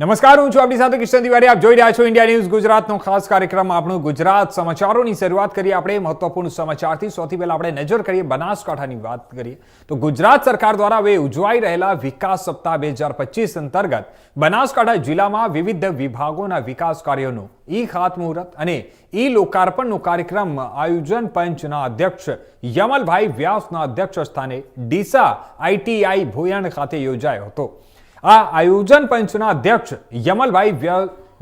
નમસ્કાર, હું છું આપણી સાથે કિશન તિવારી. આપ જોઈ રહ્યા છો ઇન્ડિયા ન્યૂઝ ગુજરાતનો ખાસ કાર્યક્રમ. આપણું ગુજરાત સમાચારોની શરૂઆત કરીએ આપણે મહત્વપૂર્ણ સમાચારથી. સૌથી પહેલા આપણે નજર કરીએ બનાસકાંઠાની વાત કરીએ. તો ગુજરાત સરકાર દ્વારા હવે ઉજવાઈ રહેલા વિકાસ સપ્તાહ બે હજાર પચીસ અંતર્ગત બનાસકાંઠા જિલ્લામાં વિવિધ વિભાગોના વિકાસ કાર્યોનું ઈ ખાતમુહૂર્ત અને ઈ લોકાર્પણનો કાર્યક્રમ આયોજન પંચના અધ્યક્ષ યમલભાઈ વ્યાસના અધ્યક્ષ સ્થાને ડીસા આઈટીઆઈ ભોયણ ખાતે યોજાયો હતો. આ આયોજન પંચના અધ્યક્ષ યમલભાઈ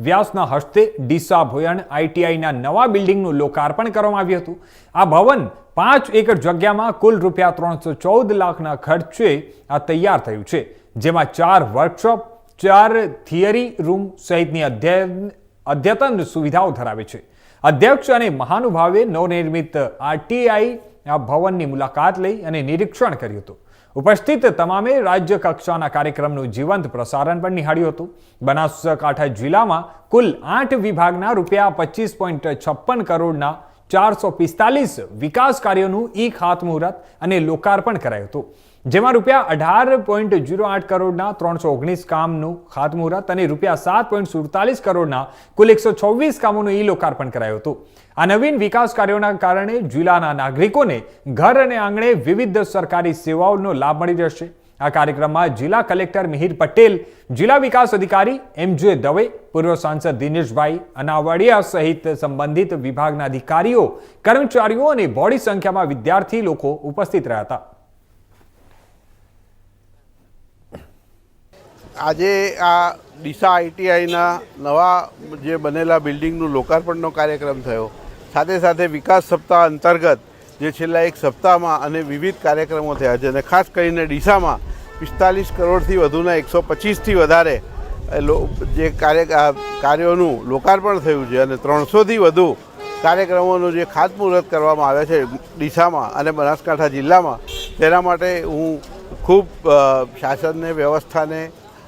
વ્યાસના હસ્તે ડીસા ભોયણ આઈટીઆઈના નવા બિલ્ડિંગનું લોકાર્પણ કરવામાં આવ્યું હતું. આ ભવન પાંચ એકર જગ્યામાં કુલ રૂપિયા ત્રણસો ચૌદ લાખના ખર્ચે આ તૈયાર થયું છે. જેમાં ચાર વર્કશોપ, ચાર થિયરી રૂમ સહિતની અદ્યતન સુવિધાઓ ધરાવે છે. અધ્યક્ષ અને મહાનુભાવે નવનિર્મિત આરટીઆઈ આ ભવનની મુલાકાત લઈ અને નિરીક્ષણ કર્યું હતું. ઉપસ્થિત તમામે રાજ્ય કક્ષાના કાર્યક્રમનું જીવંત પ્રસારણ પણ નિહાળ્યું હતું. બનાસકાંઠા જિલ્લામાં કુલ આઠ વિભાગના રૂપિયા પચીસ પોઈન્ટ છપ્પન કરોડના ચારસો પિસ્તાલીસ વિકાસ કાર્યોનું ઈ ખાતમુહૂર્ત અને લોકાર્પણ કરાયું હતું. જેમાં રૂપિયા અઢાર પોઈન્ટ જીરો આઠ કરોડના ત્રણસો ઓગણીસ કામનું ખાતમુહૂર્ત અને રૂપિયા સાત પોઈન્ટ સુડતાલીસ કરોડના કુલ એકસો છવ્વીસ કામોનું ઈ લોકાર્પણ કરાયું હતું. આ નવીન વિકાસ કાર્યોના કારણે જિલ્લાના નાગરિકોને ઘર અને આંગણે વિવિધ સરકારી સેવાઓનો લાભ મળી રહેશે. આ કાર્યક્રમમાં જિલ્લા કલેક્ટર મિહિર પટેલ, જિલ્લા વિકાસ અધિકારી એમ જે દવે, પૂર્વ સાંસદ દિનેશભાઈ અનાવાડિયા સહિત સંબંધિત વિભાગના અધિકારીઓ, કર્મચારીઓ અને બોડી સંખ્યામાં વિદ્યાર્થી લોકો ઉપસ્થિત રહ્યા હતા. આજે આ ડીસા આઈટીઆઈના નવા જે બનેલા બિલ્ડિંગનું લોકાર્પણનો કાર્યક્રમ થયો. સાથે સાથે વિકાસ સપ્તાહ અંતર્ગત જે છેલ્લા એક સપ્તાહમાં અને વિવિધ કાર્યક્રમો થયા છે અને ખાસ કરીને ડીસામાં પિસ્તાલીસ કરોડથી વધુના એકસો પચીસથી વધારે જે કાર્ય કાર્યોનું લોકાર્પણ થયું છે અને ત્રણસોથી વધુ કાર્યક્રમોનું જે ખાતમુહૂર્ત કરવામાં આવ્યા છે ડીસામાં અને બનાસકાંઠા જિલ્લામાં. તેના માટે હું ખૂબ શાસનને, વ્યવસ્થાને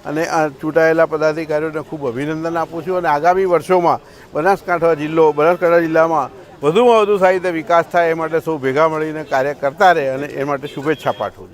અને આ ચૂંટાયેલા પદાધિકારીઓને ખૂબ અભિનંદન આપું છું અને આગામી વર્ષોમાં બનાસકાંઠા જિલ્લો, બનાસકાંઠા જિલ્લામાં વધુમાં વધુ સારી રીતે વિકાસ થાય એ માટે સૌ ભેગા મળીને કાર્ય કરતા રહે અને એ માટે શુભેચ્છા પાઠવું